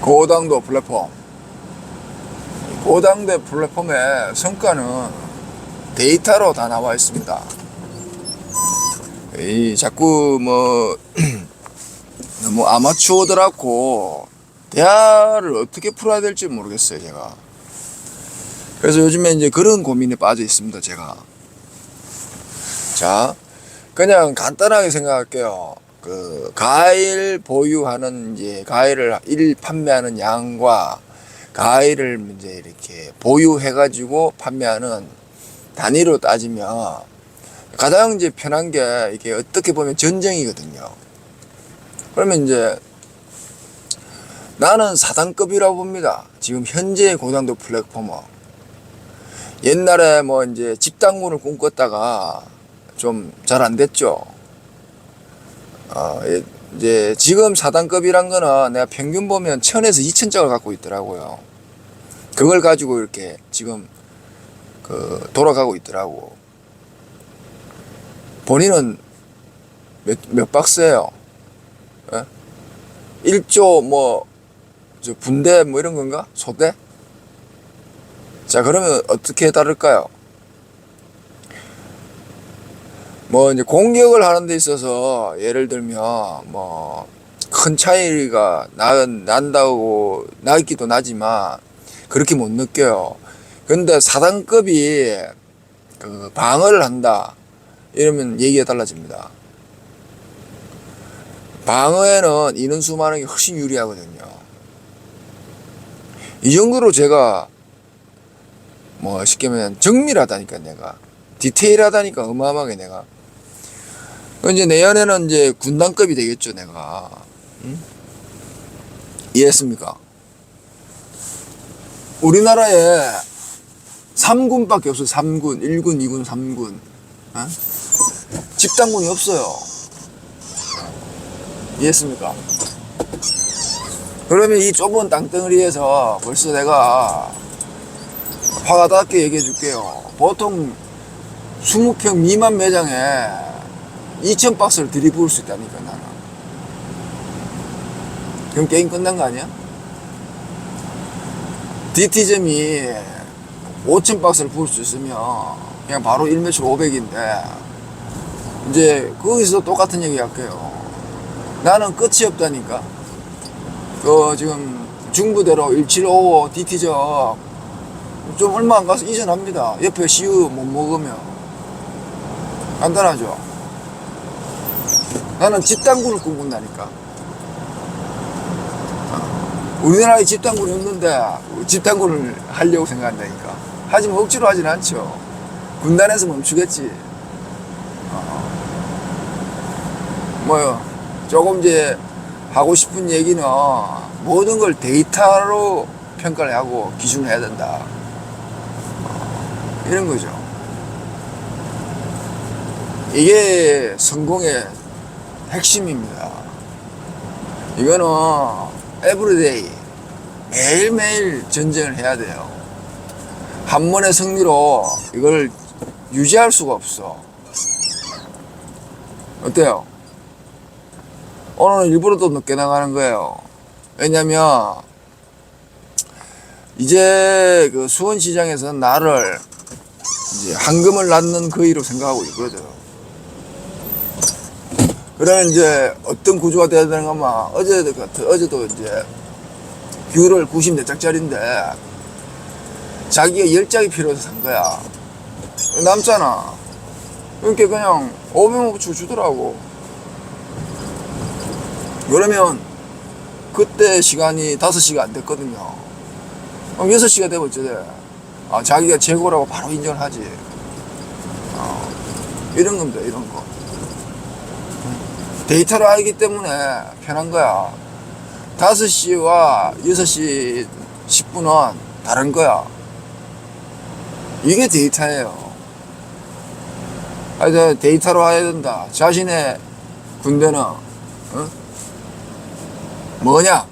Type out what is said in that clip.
고당도 플랫폼. 고당대 플랫폼의 성과는 데이터로 다 나와 있습니다. 이 자꾸 뭐 너무 아마추어들하고 대화를 어떻게 풀어야 될지 모르겠어요, 제가. 그래서 요즘에 이제 그런 고민에 빠져 있습니다, 제가. 자, 그냥 간단하게 생각할게요. 그 과일 보유하는 이제 과일을 일 판매하는 양과 과일을 이제 이렇게 보유해 가지고 판매하는 단위로 따지면 가장 이제 편한 게 이게 어떻게 보면 전쟁이거든요. 그러면 이제 나는 사단급이라고 봅니다. 지금 현재 고당도 플랫폼은 옛날에 뭐 이제 집단군을 꿈꿨다가 좀 잘 안 됐죠. 어, 예, 이제 지금 4단급이란 거는 내가 평균 보면 1000에서 2000장을 갖고 있더라고요. 그걸 가지고 이렇게 지금 그 돌아가고 있더라고. 본인은 몇, 몇 박스예요? 예? 1조 뭐, 저 분대 뭐 이런 건가? 소대? 자, 그러면 어떻게 다를까요? 뭐 이제 공격을 하는 데 있어서 예를 들면 뭐 큰 차이가 나, 난다고 나기도 나지만 그렇게 못 느껴요. 근데 사단급이 그 방어를 한다 이러면 얘기가 달라집니다. 방어에는 인원수 많은 게 훨씬 유리하거든요. 이 정도로 제가 뭐 쉽게 말하면 정밀하다니까 내가 디테일하다니까 어마어마하게 내가 그 이제 내년에는 이제 군단급이 되겠죠 내가 응? 이해했습니까? 우리나라에 3군밖에 없어요 3군 1군 2군 3군 어? 집단군이 없어요 이해했습니까? 그러면 이 좁은 땅덩어리에서 벌써 내가 화가 닿게 얘기해 줄게요 보통 20평 미만 매장에 2,000박스를 들이부을 수 있다니까 나는. 그럼 게임 끝난 거 아니야? DT점이 5,000박스를 부을 수 있으면 그냥 바로 1매출 500인데 이제 거기서 똑같은 얘기 할게요. 나는 끝이 없다니까. 그 지금 중부대로 1755 DT점 좀 얼마 안 가서 이전합니다. 옆에 시우 못 먹으면. 간단하죠 나는 집단군을 꿈꾼다니까. 어. 우리나라에 집단군이 없는데 집단군을 하려고 생각한다니까. 하지만 억지로 하진 않죠. 군단에서 멈추겠지. 어. 뭐 조금 이제 하고 싶은 얘기는 모든 걸 데이터로 평가를 하고 기준을 해야 된다. 어. 이런 거죠. 이게 성공의 핵심입니다. 이거는 에브리데이 매일매일 전쟁을 해야 돼요. 한 번의 승리로 이걸 유지할 수가 없어. 어때요? 오늘은 일부러 또 늦게 나가는 거예요. 왜냐면 이제 그 수원시장에서는 나를 이제 황금을 낳는 거위로 생각하고 있거든. 그러면 이제 어떤 구조가 돼야 되는가 막 어제 같은 어제도 이제 뷰를 94짝짜리인데 자기가 10장이 필요해서 산 거야. 남잖아. 그러니까 그냥 500원 주 주더라고. 그러면 그때 시간이 5시가 안 됐거든요. 그럼 6시가 되면 어째 돼? 아, 자기가 재고라고 바로 인정을 하지. 어, 이런 겁니다 이런 거 데이터로 알기 때문에 편한 거야. 5시와 6시 10분은 다른 거야. 이게 데이터예요. 하여튼 데이터로 해야 된다. 자신의 군대는 어? 뭐냐?